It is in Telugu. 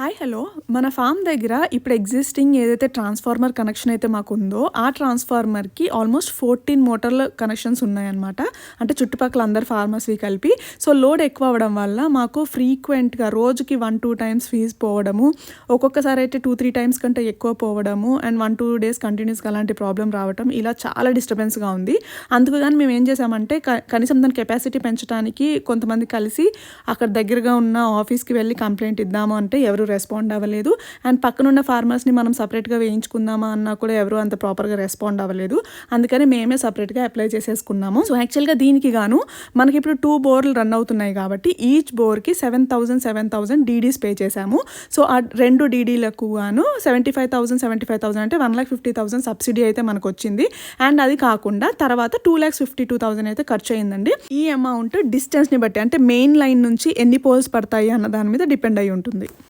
హాయ్ హలో మన ఫామ్ దగ్గర ఇప్పుడు ఎగ్జిస్టింగ్ ఏదైతే ట్రాన్స్ఫార్మర్ కనెక్షన్ అయితే మాకు ఉందో ఆ ట్రాన్స్ఫార్మర్కి ఆల్మోస్ట్ ఫోర్టీన్ మోటార్ల కనెక్షన్స్ ఉన్నాయన్నమాట. అంటే చుట్టుపక్కల అందరు ఫార్మర్స్వి కలిపి. సో లోడ్ ఎక్కువ అవ్వడం వల్ల మాకు ఫ్రీక్వెంట్గా రోజుకి వన్ టూ టైమ్స్ ఫీజ్ పోవడము ఒక్కొక్కసారి అయితే టూ త్రీ టైమ్స్ కంటే ఎక్కువ పోవడము అండ్ వన్ టూ డేస్ కంటిన్యూస్గా అలాంటి ప్రాబ్లం రావడం ఇలా చాలా డిస్టర్బెన్స్గా ఉంది. అందుకు కానీ మేము ఏం చేసామంటే క- కనీసం దాని కెపాసిటీ పెంచడానికి కొంతమంది కలిసి అక్కడ దగ్గరగా ఉన్న ఆఫీస్కి వెళ్ళి కంప్లైంట్ ఇద్దాము అంటే ఎవరు రెస్పాండ్ అవ్వలేదు. అండ్ పక్కనున్న ఫార్మర్స్ని మనం సపరేట్గా వేయించుకుందామా అన్నా కూడా ఎవరు అంత ప్రాపర్గా రెస్పాండ్ అవ్వలేదు. అందుకని మేమే సపరేట్గా అప్లై చేసేసుకున్నాము. సో యాక్చువల్గా దీనికి గాను మనకి ఇప్పుడు టూ బోర్లు రన్ అవుతున్నాయి కాబట్టి each బోర్కి seven thousand seven thousand DDs pay చేశాము. సో ఆ రెండు డీడీలకు గాను seventy five thousand seventy five thousand అంటే one lakh fifty thousand subsidy అయితే మనకు వచ్చింది అండ్ అది కాకుండా తర్వాత two lakhs fifty two thousand అయితే ఖర్చు అయిందండి ఈ అమౌంట్ డిస్టెన్స్ని బట్టి అంటే మెయిన్ లైన్ నుంచి ఎన్ని పోల్స్ పడతాయి అన్న దాని మీద డిపెండ్ అయి ఉంటుంది.